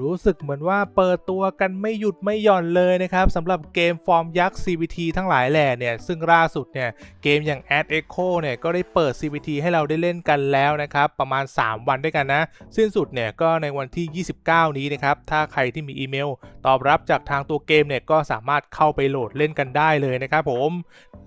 รู้สึกเหมือนว่าเปิดตัวกันไม่หยุดไม่หย่อนเลยนะครับสำหรับเกมฟอร์มยักษ์ CVT ทั้งหลายแหล่เนี่ย ซึ่งล่าสุดเนี่ย เกมอย่าง Ad Echo เนี่ยก็ได้เปิด CVT ให้เราได้เล่นกันแล้วนะครับ ประมาณ 3 วันด้วยกันนะ สิ้นสุดเนี่ยก็ในวันที่ 29 นี้นะครับ ถ้าใครที่มีอีเมล ตอบรับจากทางตัวเกมเนี่ยก็สามารถเข้าไปโหลดเล่นกันได้เลยนะครับผม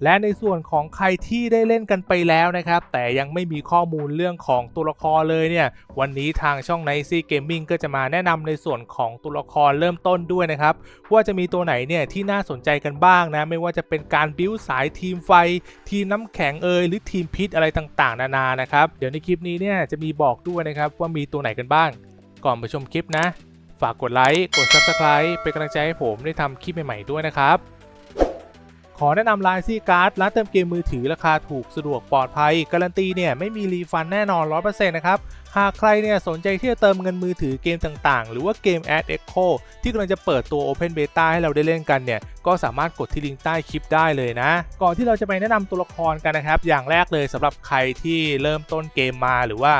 และในส่วนของใครที่ได้เล่นกันไปแล้วนะครับ แต่ยังไม่มีข้อมูลเรื่องของตัวละครเลยเนี่ยวันนี้ทางช่อง n i c y Gaming ก็จะมาแนะนำในส่วนของตัวละครเริ่มต้นด้วยนะครับ ว่าจะมีตัวไหนเนี่ยที่น่าสนใจกันบ้างนะ ไม่ว่าจะเป็นการบิ้วสายทีมไฟ ทีมน้ำแข็งเอยหรือทีมพิษอะไรต่างๆ นานานะครับ เดี๋ยวในคลิปนี้เนี่ยจะมีบอกด้วยนะครับว่ามีตัวไหนกันบ้าง ก่อนไปชมคลิปนะ ฝากกดไลค์กด Subscribe เป็นกำลังใจให้ผมได้ทำคลิปใหม่ๆด้วยนะครับ ขอแนะนำไลน์ซี่การ์ดร้านเติมเกมมือถือราคาถูกสะดวกปลอดภัย การันตีเนี่ยไม่มีรีฟันแน่นอน 100%นะครับ หากใครเนี่ยสนใจที่จะเติมเงินมือถือเกมต่างๆ หรือว่าเกม Ad Echo ที่กำลังจะเปิดตัว Open Beta ให้เราได้เล่นกันเนี่ย ก็สามารถกดที่ลิงก์ใต้คลิปได้เลยนะ ก่อนที่เราจะไปแนะนำตัวละครกันนะครับ อย่างแรกเลยสำหรับใครที่เริ่มต้นเกมมาหรือว่า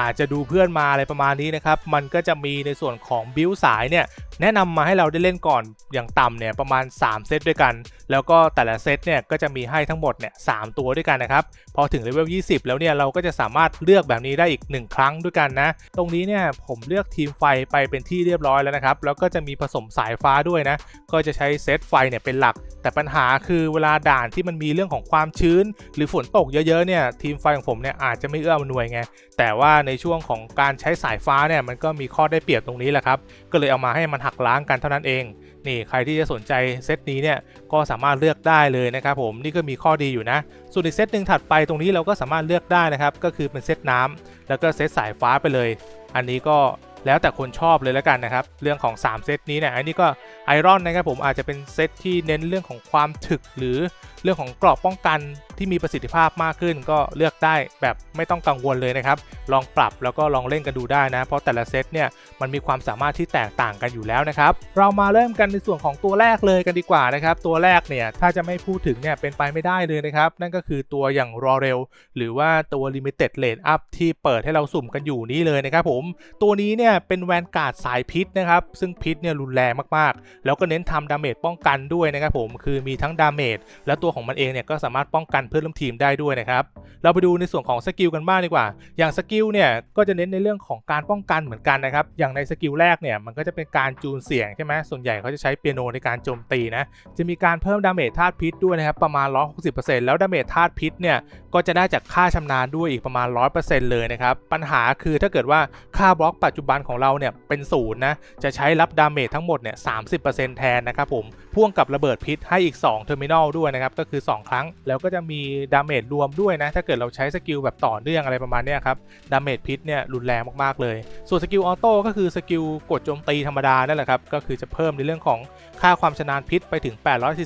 อาจจะดูเพื่อนมาอะไรประมาณนี้นะครับ มันก็จะมีในส่วนของบิลสายเนี่ยแนะนำมาให้เราได้เล่นก่อนอย่างต่ำเนี่ยประมาณ 3 เซตด้วยกัน แล้วก็แต่ละเซตเนี่ยก็จะมีให้ทั้งหมดเนี่ยสตัวด้วยกันนะครับ พอถึงเลเวล 20 แล้วเนี่ยเราก็จะสามารถเลือกแบบนี้ได้อีก 1 ครั้งด้วยกันนะ ตรงนี้เนี่ยผมเลือกทีมไฟไปเป็นที่เรียบร้อยแล้วนะครับ แล้วก็จะมีผสมสายฟ้าด้วยนะ ก็จะใช้เซตไฟเนี่ยเป็นหลัก แต่ปัญหาคือเวลาด่านที่มันมีเรื่องของความชื้น หรือฝนตกเยอะๆเนี่ยทีมไฟของผมเนี่ยอาจจะไม่เอื้ออำนวยไง แต่ว่าในช่วงของการใช้สายฟ้าเนี่ยมันก็มีข้อได้เปรียบตรงนี้แหละครับ ก็เลยเอามาให้มันหักล้างกันเท่านั้นเอง นี่ใครที่จะสนใจเซตนี้เนี่ยก็สามารถเลือกได้เลยนะครับผมนี่ก็มีข้อดีอยู่นะ ส่วนอีกเซตหนึ่งถัดไปตรงนี้เราก็สามารถเลือกได้นะครับก็คือเป็นเซตน้ำแล้วก็เซตสายฟ้าไปเลย อันนี้ก็แล้วแต่คนชอบเลยแล้วกันนะครับ เรื่องของ 3 เซตนี้เนี่ยอันนี้ก็ไอรอนนะครับผมอาจจะเป็นเซตที่เน้นเรื่องของความถึกหรือ เรื่องของกราะป้องกันที่มีประสิทธิภาพมากขึ้น ก็เลือกได้แบบไม่ต้องกังวลเลยนะครับ ลองปรับแล้วก็ลองเล่นกันดูได้นะ เพราะแต่ละเซตเนี่ยมันมีความสามารถที่แตกต่างกันอยู่แล้วนะครับ เรามาเริ่มกันในส่วนของตัวแรกเลยกันดีกว่านะครับ ตัวแรกเนี่ยถ้าจะไม่พูดถึงเนี่ยเป็นไปไม่ได้เลยนะครับ นั่นก็คือตัวอย่างรอเร็วหรือว่าตัว Limited Rate Up ที่เปิดให้เราสุ่มกันอยู่นี้เลยนะครับผมตัวนี้เนี่ยเป็นแวนการ์ดสายพิษนะครับซึ่งพิษเนี่ยรุนแรงมากๆ แล้วก็เน้นทำดาเมจป้องกันด้วยนะครับผมคือมีทั้งดาเมจและตัวของมันเองเนี่ยก็สามารถป้องกันเพื่อนร่วมทีมได้ด้วยนะครับเราไปดูในส่วนของสกิลกันบ้างดีกว่า อย่างสกิลเนี่ยก็จะเน้นในเรื่องของการป้องกันเหมือนกันนะครับอย่างในสกิลแรกเนี่ยมันก็จะเป็นการจูนเสียงใช่ไหมส่วนใหญ่เขาจะใช้เปียโนในการโจมตีนะจะมีการเพิ่มดาเมจธาตุพิษด้วยนะครับประมาณ 160%แล้วดาเมจธาตุพิษเนี่ยก็จะได้จากค่าชำนาญด้วยอีกประมาณ 100%เลยนะครับปัญหาคือถ้าเกิดว่าค่าบล็อกปัจจุบันของเราเนี่ยเป็นศูนย์นะจะใช้รับดาเมจทั้งหมดเนี่ย30%แทนนะครับผมพ่วงกับระเบิดพิษให้อีก2 Terminal ด้วยนะครับก็คือ 2 ครั้ง แล้วก็จะมีดาเมจรวมด้วยนะ ถ้าเกิดเราใช้สกิลแบบต่อเนื่องอะไรประมาณนี้ครับ ดาเมจพิษเนี่ยรุนแรงมากๆเลย ส่วนสกิลออโต้ก็คือสกิลกดโจมตีธรรมดานั่นแหละครับ ก็คือจะเพิ่มในเรื่องของค่าความชำนาญพิษไปถึง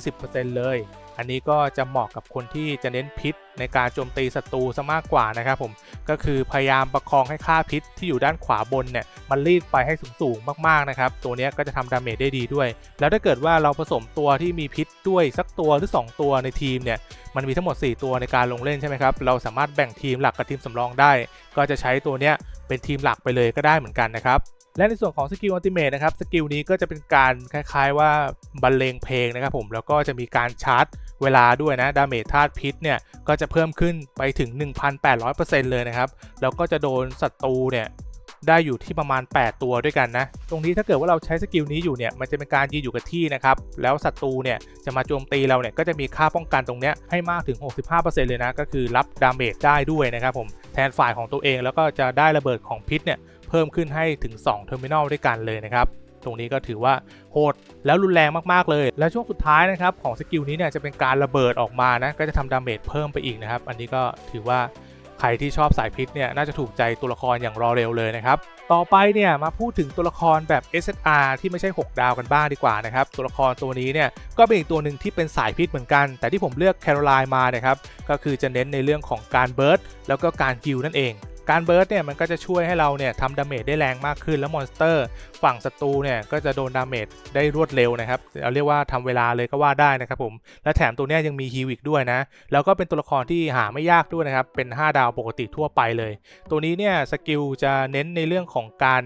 840%เลย อันนี้ก็จะเหมาะกับคนที่จะเน้นพิษในการโจมตีศัตรูซะมากกว่านะครับผมก็คือพยายามประคองให้ค่าพิษที่อยู่ด้านขวาบนเนี่ยมันรีดไปให้สูงๆมากๆนะครับตัวนี้ก็จะทำดาเมจได้ดีด้วย แล้วถ้าเกิดว่าเราผสมตัวที่มีพิษด้วยสักตัวหรือ 2 ตัวในทีมเนี่ยมันมีทั้งหมด 4 ตัวในการลงเล่นใช่ไหมครับเราสามารถแบ่งทีมหลักกับทีมสำรองได้ ก็จะใช้ตัวเนี้ยเป็นทีมหลักไปเลยก็ได้เหมือนกันนะครับและในส่วนของสกิลอัลติเมทนะครับสกิลนี้ก็จะเป็นการคล้ายๆว่าบรรเลงเพลงนะครับผมแล้วก็จะมีการชาร์จ เวลาด้วยนะดาเมจธาตุพิษเนี่ยก็จะเพิ่มขึ้นไปถึง 1,800%เลยนะครับ แล้วก็จะโดนศัตรูเนี่ยได้อยู่ที่ประมาณ 8 ตัวด้วยกันนะ ตรงนี้ถ้าเกิดว่าเราใช้สกิลนี้อยู่เนี่ย มันจะเป็นการยืนอยู่กับที่นะครับ แล้วศัตรูเนี่ยจะมาโจมตีเราเนี่ย ก็จะมีค่าป้องกันตรงเนี้ยให้มากถึง 65%เลยนะ ก็คือรับดาเมจได้ด้วยนะครับผม แทนฝ่ายของตัวเองแล้วก็จะได้ระเบิดของพิษเนี่ย เพิ่มขึ้นให้ถึง 2 เทอร์มินอลด้วยกันเลยนะครับ ตรงนี้ก็ถือว่าโหดแล้วรุนแรงมากๆเลย และช่วงสุดท้ายนะครับของสกิลนี้เนี่ยจะเป็นการระเบิดออกมานะก็จะทำดาเมจเพิ่มไปอีกนะครับ อันนี้ก็ถือว่าใครที่ชอบสายพิษเนี่ยน่าจะถูกใจตัวละครอย่างรอเร็วเลยนะครับ ต่อไปเนี่ยมาพูดถึงตัวละครแบบ SSR ที่ไม่ใช่ 6 ดาวกันบ้างดีกว่านะครับ ตัวละครตัวนี้เนี่ยก็เป็นอีกตัวหนึ่งที่เป็นสายพิษเหมือนกัน แต่ที่ผมเลือกแคโรไลน์มานะครับก็คือจะเน้นในเรื่องของการเบิร์ดแล้วก็การกิลนั่นเอง การเบิร์ดเนี่ยมันก็จะช่วยให้เราเนี่ยทำดาเมจได้แรงมากขึ้นแล้วมอนสเตอร์ ฝั่งศัตรูเนี่ยก็จะโดนดาเมจได้รวดเร็วนะครับเราเรียกว่าทำเวลาเลยก็ว่าได้นะครับผมและแถมตัวเนี้ยยังมีฮีวิกด้วยนะแล้วก็เป็นตัวละครที่หาไม่ยากด้วยนะครับเป็น 5 ดาวปกติทั่วไปเลย ตัวนี้เนี่ยสกิลจะเน้นในเรื่องของการ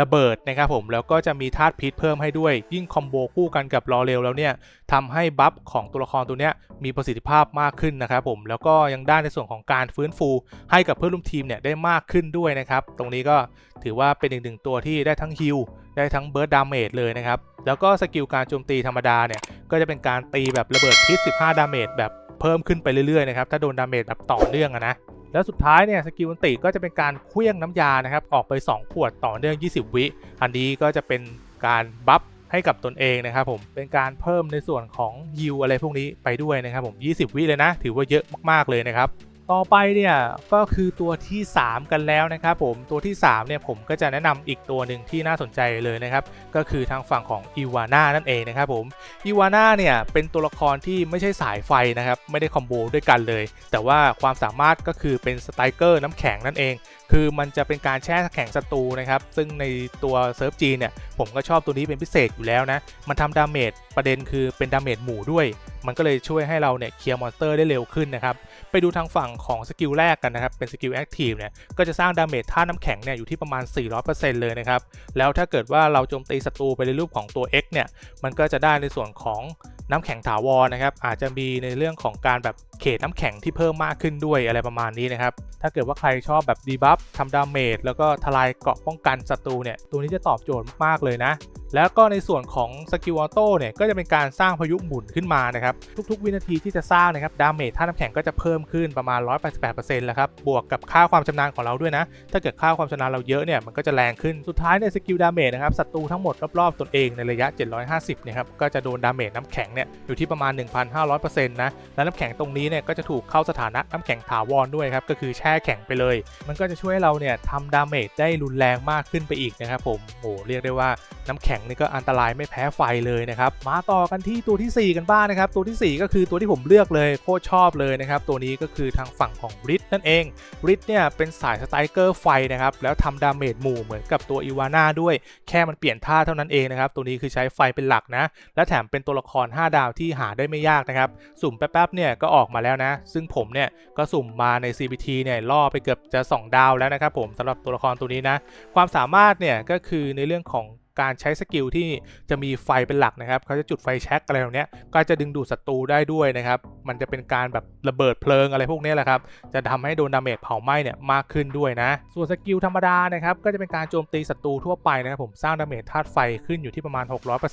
ระเบิดนะครับผมแล้วก็จะมีธาตุพิษเพิ่มให้ด้วย ยิ่งคอมโบคู่กันกับรอเร็วแล้วเนี่ยทำให้บัฟของตัวละครตัวเนี้ยมีประสิทธิภาพมากขึ้นนะครับผมแล้วก็ยังได้ในส่วนของการฟื้นฟู ให้กับเพื่อนร่วมทีมเนี่ยได้มากขึ้นด้วยนะครับตรงนี้ก็ถือว่าเป็นอีกหนึ่งตัวที่ได้ทั้งฮิลได้ทั้งเบิร์ดดาเมจเลยนะครับแล้วก็สกิลการโจมตีธรรมดาเนี่ยก็จะเป็นการตีแบบระเบิดพิษ 15 ดาเมจแบบเพิ่มขึ้นไปเรื่อยๆนะครับถ้าโดนดาเมจแบบต่อเนื่องอะนะ แล้วสุดท้ายเนี่ยสกิลอันติก็จะเป็นการเคลื่องน้ำยานะครับออกไป 2 ขวดต่อเนื่อง 20 วิอันนี้ก็จะเป็นการบัฟให้กับตนเองนะครับผมเป็นการเพิ่มในส่วนของยิวอะไรพวกนี้ไปด้วยนะครับผม 20 วิเลยนะ ถือว่าเยอะมากๆเลยนะครับ ต่อไปเนี่ยก็คือตัวที่ 3 กันแล้วนะครับผมตัวที่3เนี่ยผมก็จะแนะนำอีกตัวหนึ่งที่น่าสนใจเลยนะครับก็คือทางฝั่งของอีวาน่านั่นเองนะครับผมอีวาน่าเนี่ยเป็นตัวละครที่ไม่ใช่สายไฟนะครับไม่ได้คอมโบด้วยกันเลย แต่ว่าความสามารถก็คือเป็นสไตรเกอร์น้ำแข็งนั่นเอง คือมันจะเป็นการแช่แข็งศัตรูนะครับซึ่งในตัวเซิร์ฟจีนเนี่ยผมก็ชอบตัวนี้เป็นพิเศษอยู่แล้วนะมันทำดาเมจประเด็นคือเป็นดาเมจหมู่ด้วย มันก็เลยช่วยให้เราเนี่ยเคลียร์มอนสเตอร์ได้เร็วขึ้นนะครับ ไปดูทางฝั่งของสกิลแรกกันนะครับ เป็นสกิลแอคทีฟเนี่ย ก็จะสร้างดาเมจท่าน้ำแข็งเนี่ยอยู่ที่ประมาณ 400%เลยนะครับ แล้วถ้าเกิดว่าเราโจมตีศัตรูไปในรูปของตัว X เนี่ย มันก็จะได้ในส่วนของ น้ำแข็งถาวรนะครับอาจจะมีในเรื่องของการแบบเขตน้ำแข็งที่เพิ่มมากขึ้นด้วยอะไรประมาณนี้นะครับถ้าเกิดว่าใครชอบแบบดีบัฟทำดาเมจแล้วก็ทลายเกราะป้องกันศัตรูเนี่ยตัวนี้จะตอบโจทย์มากๆเลยนะแล้วก็ในส่วนของสกิลออโต้เนี่ยก็จะเป็นการสร้างพายุหมุนขึ้นมานะครับทุกๆ วินาทีที่จะสร้างนะครับดาเมจท่าน้ำแข็งก็จะเพิ่มขึ้นประมาณ 188%แล้วครับบวกกับค่าความชำนาญของเราด้วยนะ ถ้าเกิดค่าความชำนาญเราเยอะเนี่ยมันก็จะแรงขึ้นสุดท้ายในสกิลดาเมจนะครับศัตรูทั้งหมดรอบๆตนเองในระยะ 750เนี่ยครับก็จะโดนดาเมจน้ำแข็งเนี่ยอยู่ที่ประมาณ 1,500%นะและน้ำแข็งตรงนี้เนี่ยก็จะถูกเข้าสถานะน้ำแข็งถาวรด้วยครับก็คือแช่แข็งไปเลย มันก็จะช่วยให้เราเนี่ยทำดาเมจได้รุนแรงมากขึ้นไปอีกนะครับผมโอ้เรียกได้ว่าน้ำแข็งนี่ก็อันตรายไม่แพ้ไฟเลยนะครับมาต่อกันที่ตัวทีสี่4 กันบ้างนะครับ ตัวทีสี่ 4 ก็คือตัวที่ผมเลือกเลยโคตรชอบเลยนะครับตัวนี้ก็คือทางฝั่งของริดนั่นเองริดเนี่ยเป็นสายสไตรเกอร์ไฟนะครับแล้วทำดาเมจหมู่เหมือนกับตัวอีวาน่าด้วย แค่มันเปลี่ยนท่าเท่านั้นเองนะครับตัวนี้คือใช้ไฟเป็นหลักนะและแถมเป็นตัวละคร5ดาวที่หาได้ไม่ยากนะครับ สุ่มแป๊บๆเนี่ยก็ออกมาแล้วนะ ซึ่งผมเนี่ยก็สุ่มมาใน CBT เนี่ยล่อไปเกือบจะ 2 ดาวแล้วนะครับผมสำหรับตัวละครตัวนี้นะ ความสามารถเนี่ยก็คือในเรื่องของ การใช้สกิลที่จะมีไฟเป็นหลักนะครับเขาจะจุดไฟแช็กอะไรตรงนี้ก็จะดึงดูดศัตรูได้ด้วยนะครับมันจะเป็นการแบบระเบิดเพลิงอะไรพวกนี้แหละครับจะทำให้โดนดาเมจเผาไหม้เนี่ยมากขึ้นด้วยนะ ส่วนสกิลธรรมดานะครับก็จะเป็นการโจมตีศัตรูทั่วไปนะครับผมสร้างดาเมจธาตุไฟขึ้นอยู่ที่ประมาณ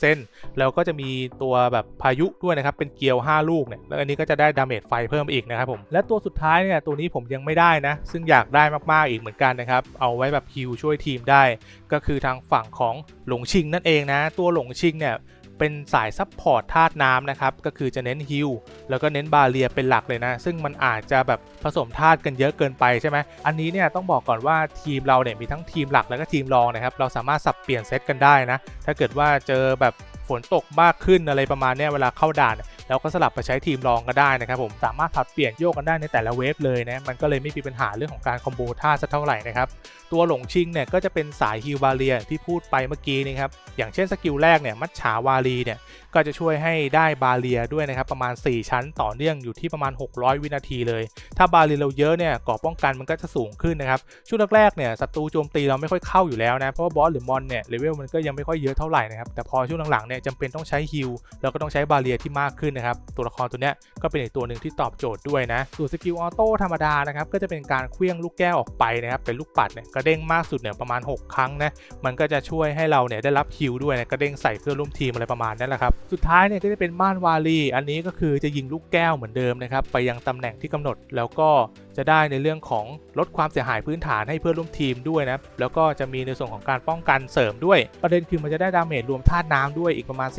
600%แล้วก็จะมีตัวแบบพายุด้วยนะครับเป็นเกลียว 5 ลูกเนี่ยแล้วอันนี้ก็จะได้ดาเมจไฟเพิ่มอีกนะครับผมและตัวสุดท้ายเนี่ยตัวนี้ผมยังไม่ได้นะ ซึ่งอยากได้มากๆอีกเหมือนกันนะครับเอาไว้แบบฮิวช่วยทีมได้ ก็คือทางฝั่งของหลงชิงนั่นเองนะ ตัวหลงชิงเนี่ยเป็นสายซับพอร์ตธาตุน้ำนะครับ ก็คือจะเน้นฮิลแล้วก็เน้นบาเรียเป็นหลักเลยนะ ซึ่งมันอาจจะแบบผสมธาตุกันเยอะเกินไปใช่ไหมอันนี้เนี่ยต้องบอกก่อนว่าทีมเราเนี่ยมีทั้งทีมหลักแล้วก็ทีมรองนะครับ เราสามารถสับเปลี่ยนเซตกันได้นะ ถ้าเกิดว่าเจอแบบ ฝนตกมากขึ้นอะไรประมาณนี้เวลาเข้าด่านแล้วก็สลับไปใช้ทีมรองก็ได้นะครับผมสามารถผัดเปลี่ยนโยกกันได้ในแต่ละเวฟเลยนะมันก็เลยไม่มีปัญหาเรื่องของการคอมโบท่าสักเท่าไหร่นะครับตัวหลงชิงเนี่ยก็จะเป็นสายฮิลบาเรียที่พูดไปเมื่อกี้นี่ครับอย่างเช่นสกิลแรกเนี่ยมัดฉาวารีเนี่ยก็จะช่วยให้ได้บาเรียด้วยนะครับประมาณ 4 ชั้นต่อเนื่องอยู่ที่ประมาณ 600 วินาทีเลย ถ้าบาเรียเราเยอะเนี่ยก่อป้องกันมันก็จะสูงขึ้นนะครับช่วงแรกๆเนี่ยศัตรูโจมตีเราไม่ค่อยเข้าอยู่แล้วนะเพราะว่าบอสหรือมอนเนี่ยเลเวลมันก็ยังไม่ค่อยเยอะเท่าไหร่นะครับแต่พอช่วงหลังๆเนี่ยจำเป็นต้องใช้ฮิลแล้วก็ต้องใช้บาเรียที่มากขึ้นนะครับตัวละครตัวเนี้ยก็เป็นอีกตัวหนึ่งที่ตอบโจทย์ด้วยนะส่วนสกิลออโต้ธรรมดานะครับก็จะเป็นการเคลื่องลูกแก้วออกไปนะครับเป็นลูกปัดเนี่ยกระเด้งมากสุดเนี่ยประมาณ 6 ครั้งนะมันก็จะช่วยให้เราเนี่ยได้รับฮิลด้วยนะกระเด้งใส่เพื่อนร่วมทีมอะไรประมาณนั้นแหละครับสุดท้ายเนี่ยก็จะเป็นม่านวาลีอันนี้ก็คือจะยิงลูกแก้วเหมือนเดิมนะครับไปยังตำแหน่งที่กำหนดแล้วก็ จะได้ในเรื่องของลดความเสียหายพื้นฐานให้เพื่อนร่วมทีมด้วยนะแล้วก็จะมีในส่วนของการป้องกันเสริมด้วย ประเด็นคือมันจะได้ดาเมจรวมธาตุน้ำด้วยอีกประมาณ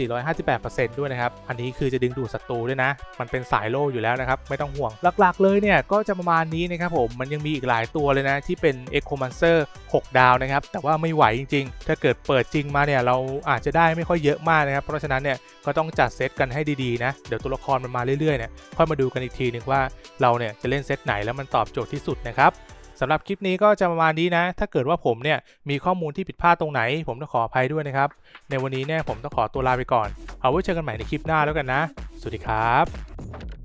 458%ด้วยนะครับ อันนี้คือจะดึงดูดศัตรูด้วยนะ มันเป็นสายโล่อยู่แล้วนะครับ ไม่ต้องห่วง หลักๆ เลยเนี่ย ก็จะประมาณนี้นะครับผม มันยังมีอีกหลายตัวเลยนะ ที่เป็น e c o m a n c e r 6 ดาวนะครับ แต่ว่าไม่ไหวจริง ๆ ถ้าเกิดเปิดจริงมาเนี่ยเราอาจจะได้ไม่ค่อยเยอะมากนะครับ เพราะฉะนั้นเนี่ยก็ต้องจัดเซตกันให้ดีๆนะ เดี๋ยวตัวละครมันมาเรื่อยๆเนี่ยค่อยมาดูกันอีกทีนึงว่าเราเนี่ยจะเล่นเซตไหนแล้วมันตอบโจทย์ที่สุดนะครับสำหรับคลิปนี้ก็จะประมาณนี้นะ ถ้าเกิดว่าผมเนี่ยมีข้อมูลที่ผิดพลาดตรงไหน ผมต้องขออภัยด้วยนะครับ ในวันนี้เนี่ยผมต้องขอตัวลาไปก่อน เอาไว้เจอกันใหม่ในคลิปหน้าแล้วกันนะ สวัสดีครับ